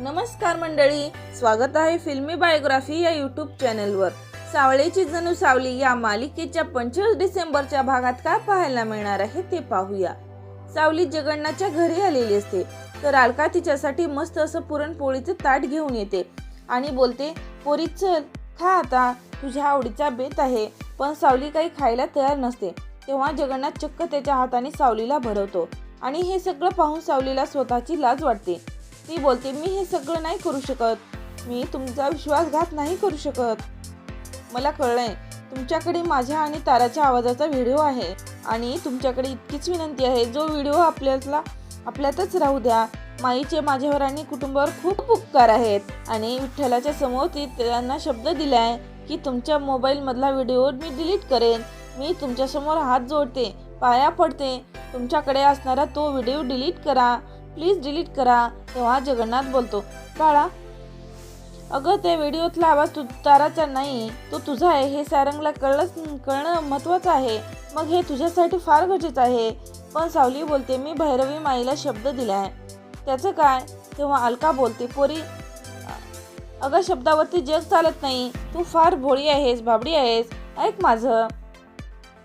नमस्कार मंडळी स्वागत आहे फिल्मी बायोग्राफी या यूट्यूब चॅनलवर. सावळेची जणू सावली या मालिकेच्या पंचवीस डिसेंबरच्या भागात काय पाहायला मिळणार आहे ते पाहूया. सावली जगन्नाथच्या घरी आलेली असते तर अलका तिच्यासाठी मस्त असं पुरणपोळीचं ताट घेऊन येते आणि बोलते पोरी चल खा आता तुझ्या आवडीचा बेत आहे पण सावली काही खायला तयार नसते. तेव्हा जगन्नाथ चक्क त्याच्या हाताने सावलीला भरवतो आणि हे सगळं पाहून सावलीला स्वतःची लाज वाटते. ती बोलते मी हे सगळं नाही करू शकत. मी तुमचा विश्वासघात नाही करू शकत. मला कळलंय तुमच्याकडे माझ्या आणि ताराच्या आवाजाचा व्हिडिओ आहे आणि तुमच्याकडे इतकीच विनंती आहे जो व्हिडिओ आपल्याला आपल्यातच राहू द्या. माईचे माझ्यावर आणि कुटुंबावर खूप उपकार आहेत आणि विठ्ठलाच्या समोर ती त्यांना शब्द दिलाय की तुमच्या मोबाईलमधला व्हिडिओ मी डिलीट करेन. मी तुमच्यासमोर हात जोडते पाया पडते. तुमच्याकडे असणारा तो व्हिडिओ डिलीट करा. प्लीज डिलीट करा तेव्हा जगन्नाथ बोलतो बाळा अगं त्या व्हिडिओतला आवाज तू ताराचा नाही तो तुझा आहे हे सारंगला कळलंच कळणं महत्त्वाचं आहे. मग हे तुझ्यासाठी फार गरजेचं आहे. पण सावली बोलते मी भैरवी माईला शब्द दिला आहे त्याचं काय? तेव्हा अलका बोलते पोरी अगं शब्दावरती जग चालत नाही. तू फार भोळी आहेस भाबडी आहेस. ऐक माझं.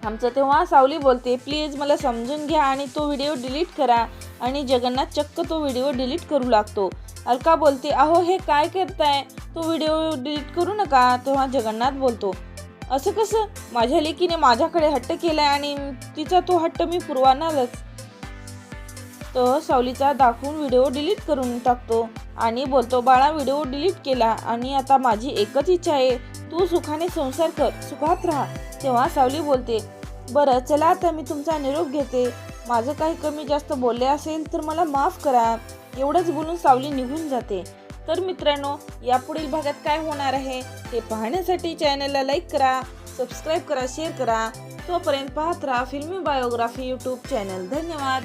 आमचं तेव्हा सावली बोलते प्लीज मला समजून घ्या आणि तो व्हिडिओ डिलीट करा. आणि जगन्नाथ चक्क तो व्हिडिओ डिलीट करू लागतो. अलका बोलते अहो हे काय करताय? तो व्हिडिओ डिलीट करू नका तेव्हा जगन्नाथ बोलतो. असं कसं? माझ्या लेकीने माझ्याकडे हट्ट केलाय आणि तिचा तो हट्ट मी पुरवणारच. तो सावलीचा दाखवून व्हिडिओ डिलीट करून टाकतो. आणि बोलतो बाळा व्हिडिओ डिलीट केला आणि आता माझी एकच इच्छा आहे. तू सुखाने संसार कर सुखात राहा. तेव्हा सावली बोलते बरं चला आता मी तुमचा निरोप घेते. माझं काही कमी जास्त बोलले असेल तर मला माफ करा. एवढंच बोलून सावली निघून जाते. तर मित्रांनो यापुढील भागात काय होणार आहे ते पाहण्यासाठी चॅनलला लाईक करा सबस्क्राईब करा शेअर करा. तोपर्यंत पाहत राहा फिल्मी बायोग्राफी यूट्यूब चॅनल. धन्यवाद.